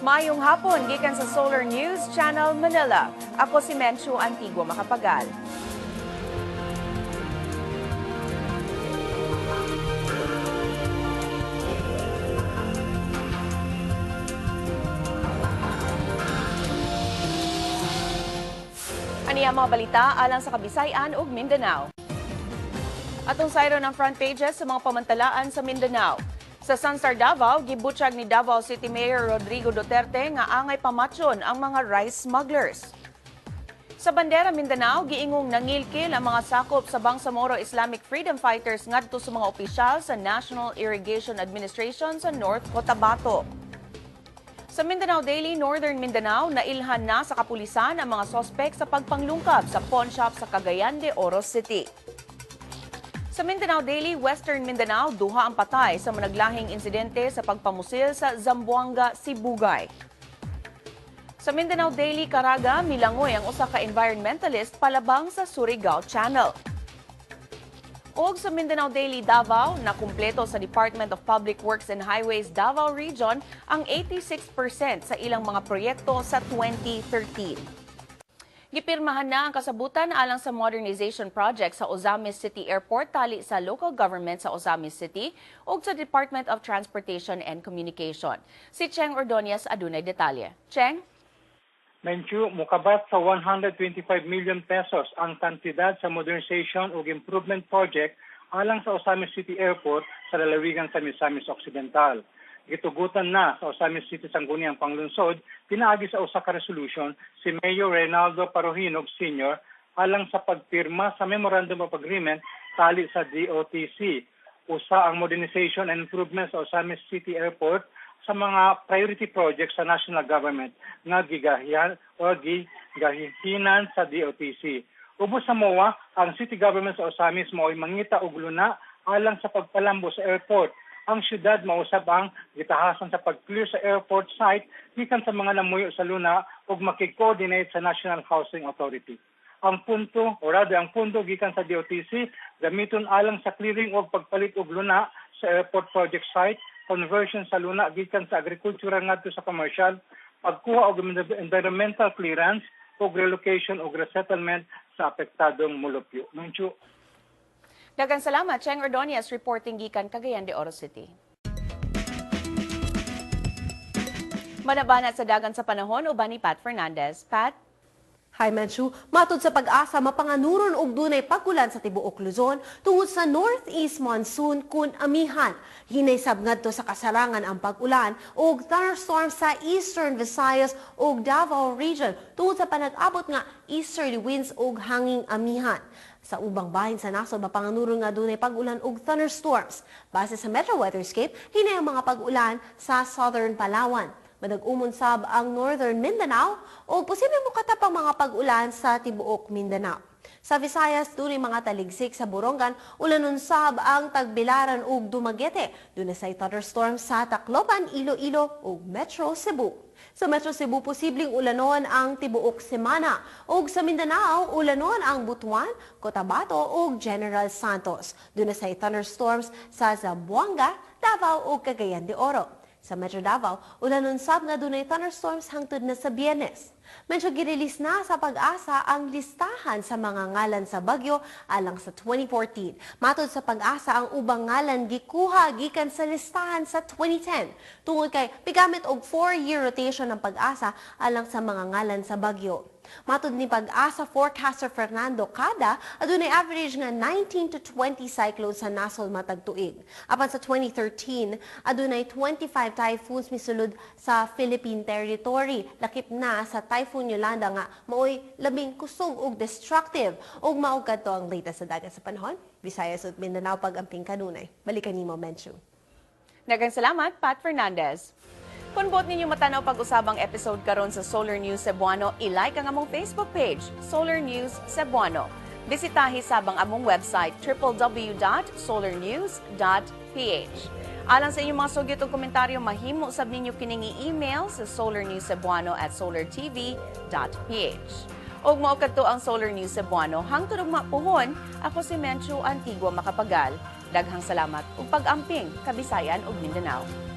Mayong hapon, gikan sa Solar News Channel Manila. Ako si Menchu Antigua Makapagal. Ani ang mga balita alang sa Kabisayan ug Mindanao. Atong sayro ng front pages sa mga pamantalaan sa Mindanao. Sa Sunstar Davao, gibutyag ni Davao City Mayor Rodrigo Duterte nga angay pamatyon ang mga rice smugglers. Sa Bandera Mindanao, giingong nangilkil ang mga sakop sa Bangsamoro Islamic Freedom Fighters ngadto sa mga opisyal sa National Irrigation Administration sa North Cotabato. Sa Mindanao Daily, Northern Mindanao, nailhan na sa kapulisan ang mga sospek sa pagpanglungkab sa pawn shop sa Cagayan de Oro City. Sa Mindanao Daily, Western Mindanao, duha ang patay sa managlahing insidente sa pagpamusil sa Zamboanga, Sibugay. Sa Mindanao Daily, Caraga, milangoy ang usa ka environmentalist palabang sa Surigao Channel. Og sa Mindanao Daily Davao, na kumpleto sa Department of Public Works and Highways Davao Region ang 86% sa ilang mga proyekto sa 2013. Gipirmahan na ang kasabutan alang sa modernization project sa Ozamis City Airport tali sa local government sa Ozamis City ug sa Department of Transportation and Communication. Si Cheng Ordonez adunay detalye. Cheng? Menchu, mukabat sa 125 million pesos ang kantidad sa modernization ug improvement project alang sa Osamis City Airport sa lalawigan sa Misamis Occidental. Gitugutan na sa Osamis City Sangguniang Panglunsod, pinaagi sa usa ka resolution si Mayor Reynaldo Parohinog Sr. alang sa pagpirma sa Memorandum of Agreement tali sa DOTC. Usa ang modernization and improvement sa Osamis City Airport sa mga priority projects sa national government nga gigahiyan o gigahihinan sa DOTC. Ubos sa MOA, ang city government sa Osamis mo ay mangita og luna alang sa pagpalambo sa airport. Ang syudad mausab ang gitahasan sa pag-clear sa airport site gikan sa mga namuyo sa luna ug makikoordinate sa National Housing Authority. Ang punto o rather ang pundo gikan sa DOTC gamiton alang sa clearing o pagpalit og luna sa airport project site conversion sa luna gikan sa agricultural ngadto sa commercial, pagkuha og environmental clearance ug relocation ug resettlement sa apektadong mulupyo. Menchu, Dagang salamat, Cheng Ordonez reporting gikan Cagayan de Oro City. Manabanat sa dagan sa panahon uban ni Pat Fernandez. Pat? Hi Manchu, matod sa pag-asa mapanganuron og dunay pagulan sa tibuok Luzon tungod sa northeast monsoon kun amihan. Hinay sabngadto sa kasarangan ang pag-ulan og thunderstorm sa eastern Visayas ug Davao region tungod sa panag-abot nga easterly winds ug hanging amihan. Sa ubang bahin sa nasod mapanganuron nga dunay pag-ulan ug thunderstorms. Base sa Metro Weatherscape, hinay ang mga pag-ulan sa southern Palawan. Madag-umon sab ang Northern Mindanao o posibleng mukatapang mga pag-ulan sa tibuok Mindanao. Sa Visayas, dunay mga taligsik sa Borongan, ulanon sab ang Tagbilaran ug Dumaguete. Dunay say thunderstorm sa Tacloban, Iloilo ug Metro Cebu. Sa Metro Cebu, posibleng ulanon ang tibuok semana. ug sa Mindanao, ulanon ang Butuan, Cotabato ug General Santos. Dunay say thunderstorms sa Zamboanga, Davao ug Cagayan de Oro. Sa Metro Davao, ulanon sab nga dunay thunderstorms hangtod na sa Biyernes. Medyo girilis na sa pag-asa ang listahan sa mga ngalan sa bagyo alang sa 2014. Matod sa pag-asa ang ubang ngalan gikuha gikan sa listahan sa 2010. Tungod kay pigamit og 4-year rotation ng pag-asa alang sa mga ngalan sa bagyo. Matod ni pag-asa forecaster Fernando Cada, adunay average nga 19 to 20 cyclones sa nasol matag tuig. Apan sa 2013, adunay 25 typhoons misulod sa Philippine territory. Lakip na sa Typhoon Yolanda nga maoy labing kusog ug destructive. Ug mao kadto ang latest sa dagat sa panahon. Visayas ug Mindanao pag-amping kanunay. Balikan nimo Menchu. Dagang salamat, Pat Fernandez. Kung bot ninyo matanaw pag-usabang episode karon sa Solar News Cebuano, i-like ang among Facebook page, Solar News Cebuano. Bisitahi sabang among website www.solarnews.ph. Alang sa inyong mga sugyot o komentaryo, mahimo sab ninyo kining email sa solarnewscebuano at solartv.ph. Og mao kadto ang Solar News Cebuano, hangtod og mapuhon, ako si Menchu Antigua Makapagal. Daghang salamat ug pag-amping Kabisayan ug Mindanao.